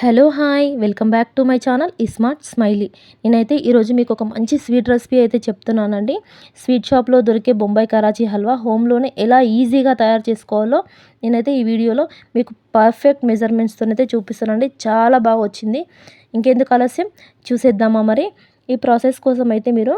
Hello hi welcome back to my channel smart smiley. నేనైతే ఈరోజు మీకు ఒక మంచి స్వీట్ రెసిపీ అయితే చెప్తున్నానండి. స్వీట్ షాప్లో దొరికే బొంబాయి కరాచీ హల్వా హోమ్లోనే ఎలా ఈజీగా తయారు చేసుకోవాలో నేనైతే ఈ వీడియోలో మీకు పర్ఫెక్ట్ మెజర్మెంట్స్తో అయితే చూపిస్తానండి. చాలా బాగా వచ్చింది. ఇంకెందుకు ఆలస్యం? చూసేద్దామా మరి? ఈ ప్రాసెస్ కోసం అయితే మీరు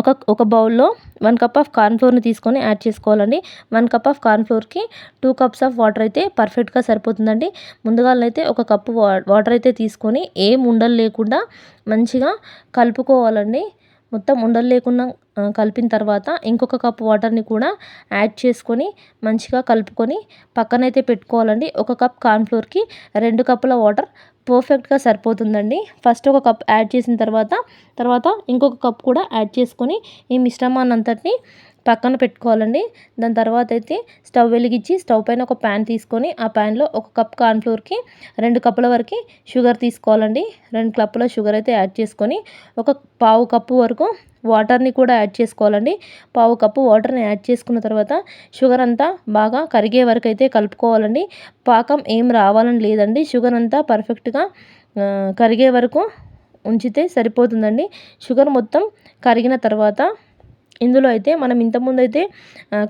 ఒక ఒక బౌల్లో వన్ కప్ ఆఫ్ కార్న్ఫ్లోర్ని తీసుకొని యాడ్ చేసుకోవాలండి. వన్ కప్ ఆఫ్ కార్న్ఫ్లోర్కి టూ కప్స్ ఆఫ్ వాటర్ అయితే పర్ఫెక్ట్గా సరిపోతుందండి. ముందుగానైతే ఒక కప్పు వాటర్ అయితే తీసుకొని ఏం ఉండలు లేకుండా మంచిగా కలుపుకోవాలండి. మొత్తం ఉండలు లేకుండా కలిపిన తర్వాత ఇంకొక కప్ వాటర్ని కూడా యాడ్ చేసుకొని మంచిగా కలుపుకొని పక్కనైతే పెట్టుకోవాలండి. ఒక కప్ కార్న్ఫ్లోర్కి రెండు కప్పుల వాటర్ పర్ఫెక్ట్గా సరిపోతుందండి. ఫస్ట్ ఒక కప్ యాడ్ చేసిన తర్వాత తర్వాత ఇంకొక కప్ కూడా యాడ్ చేసుకొని ఈ మిశ్రమాన్నంతటిని పక్కన పెట్టుకోవాలండి. దాని తర్వాత అయితే స్టవ్ వెలిగించి స్టవ్ పైన ఒక ప్యాన్ తీసుకొని ఆ ప్యాన్లో ఒక కప్ కార్న్ఫ్లోర్కి రెండు కప్పుల వరకు షుగర్ తీసుకోవాలండి. రెండు కప్పుల షుగర్ అయితే యాడ్ చేసుకొని ఒక పావు కప్పు వరకు వాటర్ని కూడా యాడ్ చేసుకోవాలండి. పావు కప్పు వాటర్ని యాడ్ చేసుకున్న తర్వాత షుగర్ అంతా బాగా కరిగే వరకు అయితే కలుపుకోవాలండి. పాకం ఏం రావాలని లేదండి. షుగర్ అంతా పర్ఫెక్ట్గా కరిగే వరకు ఉంచితే సరిపోతుందండి. షుగర్ మొత్తం కరిగిన తర్వాత ఇందులో అయితే మనం ఇంతకుముందు అయితే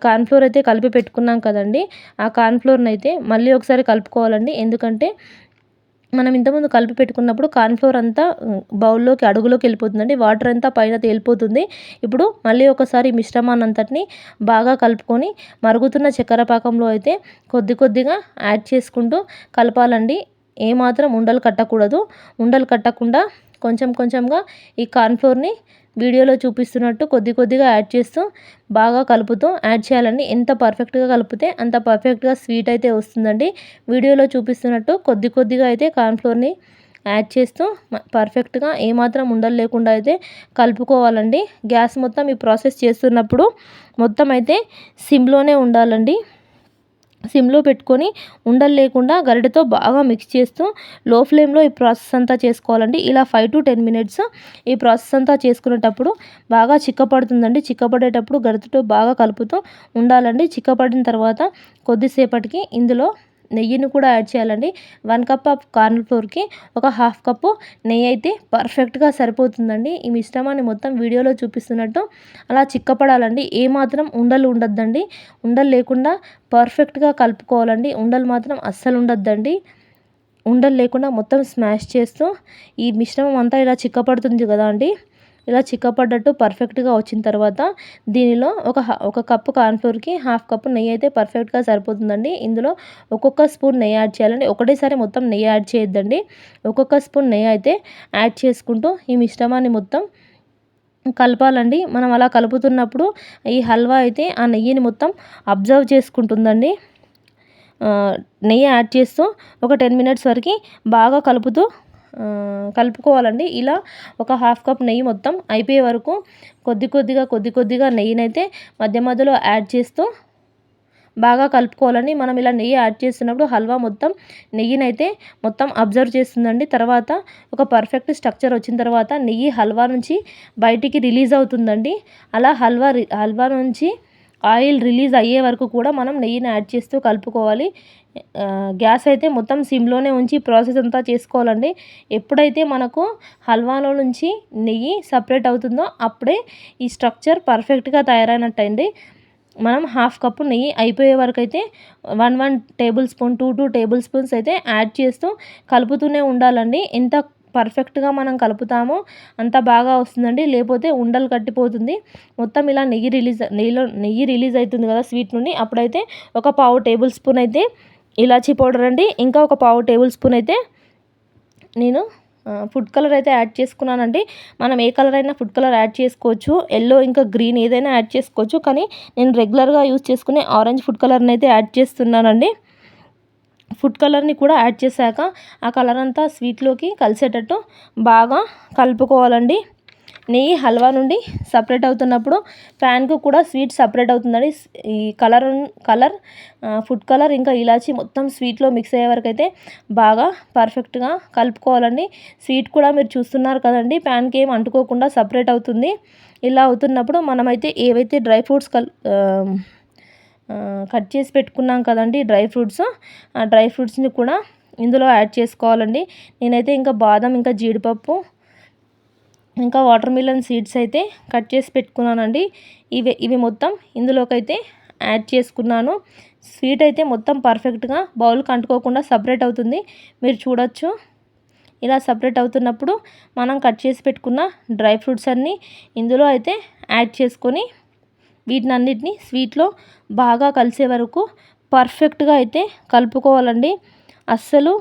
కార్న్ఫ్లోర్ అయితే కలిపి పెట్టుకున్నాం కదండి. ఆ కార్న్ఫ్లోర్ని అయితే మళ్ళీ ఒకసారి కలుపుకోవాలండి. ఎందుకంటే మనం ఇంతకుముందు కలిపి పెట్టుకున్నప్పుడు కార్న్ఫ్లోర్ అంతా బౌల్లోకి అడుగులోకి వెళ్ళిపోతుందండి. వాటర్ అంతా పైన తేలిపోతుంది. ఇప్పుడు మళ్ళీ ఒకసారి మిశ్రమాన్ని అంతటిని బాగా కలుపుకొని మరుగుతున్న చక్కెర పాకంలో అయితే కొద్ది కొద్దిగా యాడ్ చేసుకుంటూ కలపాలండి. ఏమాత్రం ఉండలు కట్టకూడదు. ఉండలు కట్టకుండా కొంచెం కొంచెంగా ఈ కార్న్ఫ్లోర్ని వీడియోలో చూపిస్తున్నట్టు కొద్ది కొద్దిగా యాడ్ చేస్తూ బాగా కలుపుతూ యాడ్ చేయాలండి. ఎంత పర్ఫెక్ట్గా కలిపితే అంత పర్ఫెక్ట్గా స్వీట్ అయితే వస్తుందండి. వీడియోలో చూపిస్తున్నట్టు కొద్ది కొద్దిగా అయితే కార్న్ఫ్లోర్ని యాడ్ చేస్తూ పర్ఫెక్ట్గా ఏమాత్రం ఉండలు లేకుండా అయితే కలుపుకోవాలండి. గ్యాస్ మొత్తం ఈ ప్రాసెస్ చేస్తున్నప్పుడు మొత్తం అయితే సిమ్లోనే ఉండాలండి. సిమ్లో పెట్టుకొని ఉండలు లేకుండా గరిటెతో బాగా మిక్స్ చేస్తూ లో ఫ్లేమ్లో ఈ ప్రాసెస్ అంతా చేసుకోవాలండి. ఇలా ఫైవ్ టు టెన్ మినిట్స్ ఈ ప్రాసెస్ అంతా చేసుకునేటప్పుడు బాగా చిక్కపడుతుందండి. చిక్కపడేటప్పుడు గరిటెతో బాగా కలుపుతూ ఉండాలండి. చిక్కపడిన తర్వాత కొద్దిసేపటికి ఇందులో నెయ్యిని కూడా యాడ్ చేయాలండి. వన్ కప్ ఆఫ్ కార్న్ఫ్లోర్కి ఒక హాఫ్ కప్పు నెయ్యి అయితే పర్ఫెక్ట్గా సరిపోతుందండి. ఈ మిశ్రమాన్ని మొత్తం వీడియోలో చూపిస్తున్నట్టు అలా చిక్కపడాలండి. ఏమాత్రం ఉండలు ఉండద్దండి. ఉండలు లేకుండా పర్ఫెక్ట్గా కలుపుకోవాలండి. ఉండలు మాత్రం అస్సలు ఉండద్దండి. ఉండలు లేకుండా మొత్తం స్మాష్ చేస్తూ ఈ మిశ్రమం అంతా ఇలా చిక్కపడుతుంది కదా అండి. ఇలా చిక్కపడ్డట్టు పర్ఫెక్ట్గా వచ్చిన తర్వాత దీనిలో ఒక ఒక కప్పు కార్న్ఫ్లోర్కి హాఫ్ కప్పు నెయ్యి అయితే పర్ఫెక్ట్గా సరిపోతుందండి. ఇందులో ఒక్కొక్క స్పూన్ నెయ్యి యాడ్ చేయాలండి. ఒకటేసారి మొత్తం నెయ్యి యాడ్ చేయొద్దండి. ఒక్కొక్క స్పూన్ నెయ్యి అయితే యాడ్ చేసుకుంటూ ఈ మిశ్రమాన్ని మొత్తం కలపాలండి. మనం అలా కలుపుతున్నప్పుడు ఈ హల్వా అయితే ఆ నెయ్యిని మొత్తం అబ్జర్వ్ చేసుకుంటుందండి. నెయ్యి యాడ్ చేస్తూ ఒక టెన్ మినిట్స్ వరకు బాగా కలుపుతూ కలుపుకోవాలండి. ఇలా ఒక హాఫ్ కప్ నెయ్యి మొత్తం అయిపోయే వరకు కొద్ది కొద్దిగా కొద్ది కొద్దిగా నెయ్యినైతే మధ్య మధ్యలో యాడ్ చేస్తూ బాగా కలుపుకోవాలండి. మనం ఇలా నెయ్యి యాడ్ చేస్తున్నప్పుడు హల్వా మొత్తం నెయ్యినైతే మొత్తం అబ్జర్వ్ చేస్తుందండి. తర్వాత ఒక పర్ఫెక్ట్ స్ట్రక్చర్ వచ్చిన తర్వాత నెయ్యి హల్వా నుంచి బయటికి రిలీజ్ అవుతుందండి. అలా హల్వా హల్వా నుంచి ఆయిల్ రిలీజ్ అయ్యే వరకు కూడా మనం నెయ్యిని యాడ్ చేస్తూ కలుపుకోవాలి. గ్యాస్ అయితే మొత్తం సిమ్లోనే ఉంచి ప్రాసెస్ అంతా చేసుకోవాలండి. ఎప్పుడైతే మనకు హల్వాలో నుంచి నెయ్యి సపరేట్ అవుతుందో అప్పుడే ఈ స్ట్రక్చర్ పర్ఫెక్ట్గా తయారైనట్టండి మనం హాఫ్ కప్పు నెయ్యి అయిపోయే వరకు అయితే one one tablespoon two two tablespoons అయితే యాడ్ చేస్తూ కలుపుతూనే ఉండాలండి. ఎంత పర్ఫెక్ట్గా మనం కలుపుతామో అంత బాగా వస్తుందండి. లేకపోతే ఉండలు కట్టిపోతుంది. మొత్తం ఇలా నెయ్యి రిలీజ్ నెయ్యిలో నెయ్యి రిలీజ్ అవుతుంది కదా స్వీట్ నుండి. అప్పుడైతే ఒక పావు టేబుల్ స్పూన్ అయితే ఇలాచీ పౌడర్ అండి. ఇంకా ఒక పావు టేబుల్ స్పూన్ అయితే నేను ఫుడ్ కలర్ అయితే యాడ్ చేసుకున్నానండి. మనం ఏ కలర్ అయినా ఫుడ్ కలర్ యాడ్ చేసుకోవచ్చు. ఎల్లో ఇంకా గ్రీన్ ఏదైనా యాడ్ చేసుకోవచ్చు. కానీ నేను రెగ్యులర్గా యూజ్ చేసుకునే ఆరెంజ్ ఫుడ్ కలర్ని అయితే యాడ్ చేస్తున్నానండి. ఫుడ్ కలర్ని కూడా యాడ్ చేశాక ఆ కలర్ అంతా స్వీట్లోకి కలిసేటట్టు బాగా కలుపుకోవాలండి. నెయ్యి హల్వా నుండి సపరేట్ అవుతున్నప్పుడు ఫ్యాన్కు కూడా స్వీట్ సపరేట్ అవుతుందండి. ఈ కలర్ కలర్ ఫుడ్ కలర్ ఇంకా ఇలాచి మొత్తం స్వీట్లో మిక్స్ అయ్యే వరకు అయితే బాగా పర్ఫెక్ట్గా కలుపుకోవాలండి. స్వీట్ కూడా మీరు చూస్తున్నారు కదండి ప్యాన్కి ఏం అంటుకోకుండా సపరేట్ అవుతుంది. ఇలా అవుతున్నప్పుడు మనమైతే ఏవైతే డ్రై ఫ్రూట్స్ కల్ కట్ చేసి పెట్టుకున్నాం కదండి డ్రై ఫ్రూట్స్. ఆ డ్రై ఫ్రూట్స్ని కూడా ఇందులో యాడ్ చేసుకోవాలండి. నేనైతే ఇంకా బాదం ఇంకా జీడిపప్పు ఇంకా వాటర్ మిలన్ సీడ్స్ అయితే కట్ చేసి పెట్టుకున్నానండి. ఇవి ఇవి మొత్తం ఇందులోకైతే యాడ్ చేసుకున్నాను. స్వీట్ అయితే మొత్తం పర్ఫెక్ట్గా బౌల్కి అంటుకోకుండా సపరేట్ అవుతుంది. మీరు చూడొచ్చు. ఇలా సపరేట్ అవుతున్నప్పుడు మనం కట్ చేసి పెట్టుకున్న డ్రై ఫ్రూట్స్ అన్నీ ఇందులో అయితే యాడ్ చేసుకొని వీటిని అన్నిటిని స్వీట్లో బాగా కలిసే వరకు పర్ఫెక్ట్గా అయితే కలుపుకోవాలండి. అస్సలు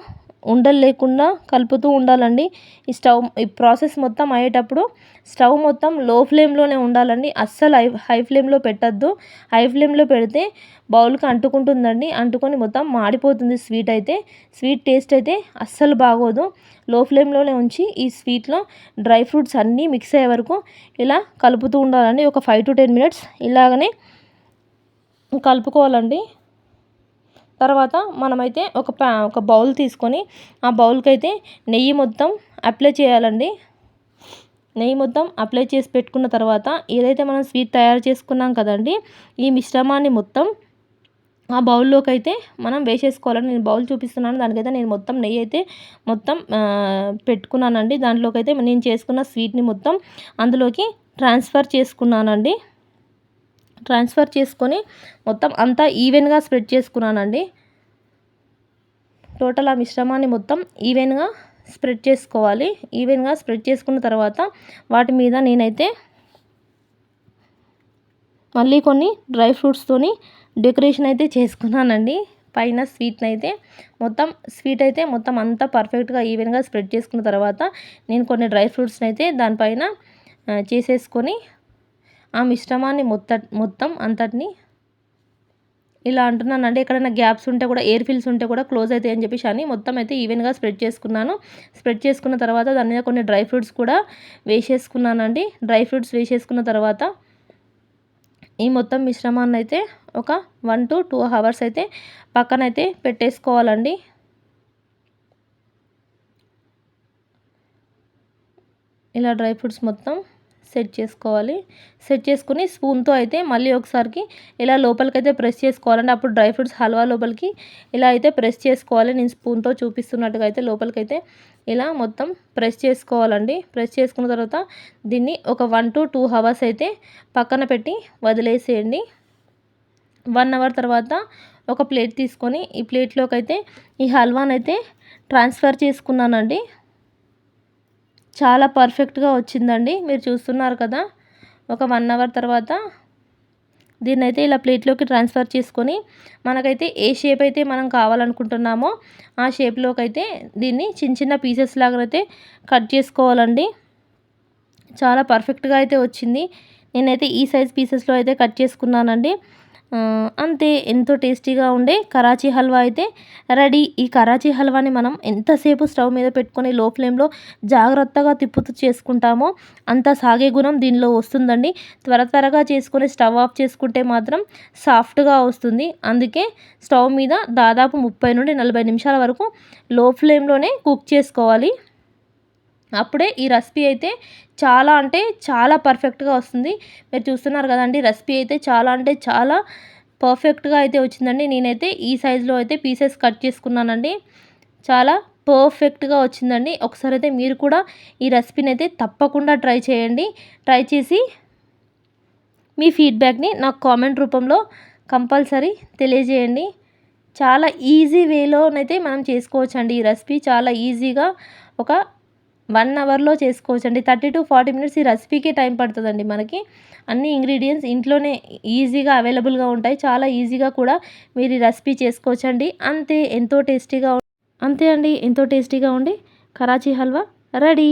ఉండలు లేకుండా కలుపుతూ ఉండాలండి. ఈ స్టవ్ ఈ ప్రాసెస్ మొత్తం అయ్యేటప్పుడు స్టవ్ మొత్తం లో ఫ్లేమ్లోనే ఉండాలండి. అస్సలు హై హై ఫ్లేమ్లో పెట్టద్దు. హై ఫ్లేమ్లో పెడితే బౌల్కి అంటుకుంటుందండి. అంటుకొని మొత్తం మాడిపోతుంది స్వీట్ అయితే. స్వీట్ టేస్ట్ అయితే అస్సలు బాగోదు. లో ఫ్లేమ్లోనే ఉంచి ఈ స్వీట్లో డ్రై ఫ్రూట్స్ అన్నీ మిక్స్ అయ్యే వరకు ఇలా కలుపుతూ ఉండాలండి. ఒక ఫైవ్ టు టెన్ మినిట్స్ ఇలాగనే కలుపుకోవాలండి. తర్వాత మనమైతే ఒక ప్యా ఒక బౌల్ తీసుకొని ఆ బౌల్కి అయితే నెయ్యి మొత్తం అప్లై చేయాలండి. నెయ్యి మొత్తం అప్లై చేసి పెట్టుకున్న తర్వాత ఏదైతే మనం స్వీట్ తయారు చేసుకున్నాం కదండి ఈ మిశ్రమాన్ని మొత్తం ఆ బౌల్లోకి అయితే మనం వేసేసుకోవాలని నేను బౌల్ చూపిస్తున్నాను దానికైతే నేను మొత్తం నెయ్యి అయితే మొత్తం పెట్టుకున్నానండి. దాంట్లోకి అయితే నేను చేసుకున్న స్వీట్ని మొత్తం అందులోకి ట్రాన్స్ఫర్ చేసుకున్నానండి. ట్రాన్స్ఫర్ చేసుకొని మొత్తం అంతా ఈవెన్గా స్ప్రెడ్ చేసుకున్నానండి. టోటల్ ఆ మిశ్రమాన్ని మొత్తం ఈవెన్గా స్ప్రెడ్ చేసుకోవాలి. ఈవెన్గా స్ప్రెడ్ చేసుకున్న తర్వాత వాటి మీద నేనైతే మళ్ళీ కొన్ని డ్రై ఫ్రూట్స్తోని డెకరేషన్ అయితే చేసుకున్నానండి. పైన స్వీట్ని అయితే మొత్తం స్వీట్ అయితే మొత్తం అంతా పర్ఫెక్ట్గా ఈవెన్గా స్ప్రెడ్ చేసుకున్న తర్వాత నేను కొన్ని డ్రై ఫ్రూట్స్ని అయితే దానిపైన చేసేసుకొని ఆ మిశ్రమాన్ని మొత్త మొత్తం అంతటిని ఇలా అంటున్నానండి ఎక్కడైనా గ్యాప్స్ ఉంటే కూడా ఎయిర్ ఫిల్స్ ఉంటే కూడా క్లోజ్ అవుతాయి అని చెప్పేసి అని మొత్తం అయితే ఈవెన్గా స్ప్రెడ్ చేసుకున్నాను. స్ప్రెడ్ చేసుకున్న తర్వాత దాని మీద కొన్ని డ్రై ఫ్రూట్స్ కూడా వేసేసుకున్నానండి. డ్రై ఫ్రూట్స్ వేసేసుకున్న తర్వాత ఈ మొత్తం మిశ్రమాన్ని అయితే ఒక వన్ టు టూ అవర్స్ అయితే పక్కనైతే పెట్టేసుకోవాలండి. ఇలా డ్రై ఫ్రూట్స్ మొత్తం సెట్ చేసుకోవాలి. సెట్ చేసుకుని స్పూన్తో అయితే మళ్ళీ ఒకసారికి ఇలా లోపలికైతే ప్రెస్ చేసుకోవాలండి. అప్పుడు డ్రై ఫ్రూట్స్ హల్వా లోపలికి ఇలా అయితే ప్రెస్ చేసుకోవాలి. నేను స్పూన్తో చూపిస్తున్నట్టుగా అయితే లోపలికైతే ఇలా మొత్తం ప్రెస్ చేసుకోవాలండి. ప్రెస్ చేసుకున్న తర్వాత దీన్ని ఒక వన్ టు టూ అవర్స్ అయితే పక్కన పెట్టి వదిలేసేయండి. వన్ అవర్ తర్వాత ఒక ప్లేట్ తీసుకొని ఈ ప్లేట్లోకి అయితే ఈ హల్వానైతే ట్రాన్స్ఫర్ చేసుకున్నానండి. చాలా పర్ఫెక్ట్గా వచ్చిందండి. మీరు చూస్తున్నారు కదా ఒక వన్ అవర్ తర్వాత దీన్ని అయితే ఇలా ప్లేట్లోకి ట్రాన్స్ఫర్ చేసుకొని మనకైతే ఏ షేప్ అయితే మనం కావాలనుకుంటున్నామో ఆ షేప్లోకి అయితే దీన్ని చిన్న చిన్న పీసెస్ లాగానైతే కట్ చేసుకోవాలండి. చాలా పర్ఫెక్ట్గా అయితే వచ్చింది. నేనైతే ఈ సైజ్ పీసెస్లో అయితే కట్ చేసుకున్నానండి. అంతే ఎంతో టేస్టీగా ఉండే కరాచీ హల్వా అయితే రెడీ. ఈ కరాచీ హల్వాని మనం ఎంతసేపు స్టవ్ మీద పెట్టుకొని లో ఫ్లేమ్లో జాగ్రత్తగా తిప్పుతూ చేసుకుంటామో అంత సాగే గుణం దీనిలో వస్తుందండి. త్వర త్వరగా చేసుకొని స్టవ్ ఆఫ్ చేసుకుంటే మాత్రం సాఫ్ట్గా వస్తుంది. అందుకే స్టవ్ మీద దాదాపు ముప్పై నుండి నలభై నిమిషాల వరకు లో ఫ్లేమ్లోనే కుక్ చేసుకోవాలి. అప్పుడే ఈ రెసిపీ అయితే చాలా అంటే చాలా పర్ఫెక్ట్గా వస్తుంది. మీరు చూస్తున్నారు కదండి రెసిపీ అయితే చాలా అంటే చాలా పర్ఫెక్ట్గా అయితే వచ్చిందండి. నేనైతే ఈ సైజులో అయితే పీసెస్ కట్ చేసుకున్నానండి. చాలా పర్ఫెక్ట్గా వచ్చిందండి. ఒకసారి అయితే మీరు కూడా ఈ రెసిపీని అయితే తప్పకుండా ట్రై చేయండి. ట్రై చేసి మీ ఫీడ్బ్యాక్ని నాకు కామెంట్ రూపంలో కంపల్సరీ తెలియజేయండి. చాలా ఈజీ వేలోనైతే మనం చేసుకోవచ్చండి ఈ రెసిపీ. చాలా ఈజీగా ఒక వన్ అవర్లో చేసుకోవచ్చు అండి థర్టీ టు ఫార్టీ మినిట్స్ ఈ రెసిపీకే టైం పడుతుందండి మనకి. అన్ని ఇంగ్రీడియంట్స్ ఇంట్లోనే ఈజీగా అవైలబుల్గా ఉంటాయి. చాలా ఈజీగా కూడా మీరు ఈ రెసిపీ చేసుకోవచ్చండి. అంతే ఎంతో టేస్టీగా అంతే అండి ఎంతో టేస్టీగా ఉండి కరాచీ హల్వా రెడీ.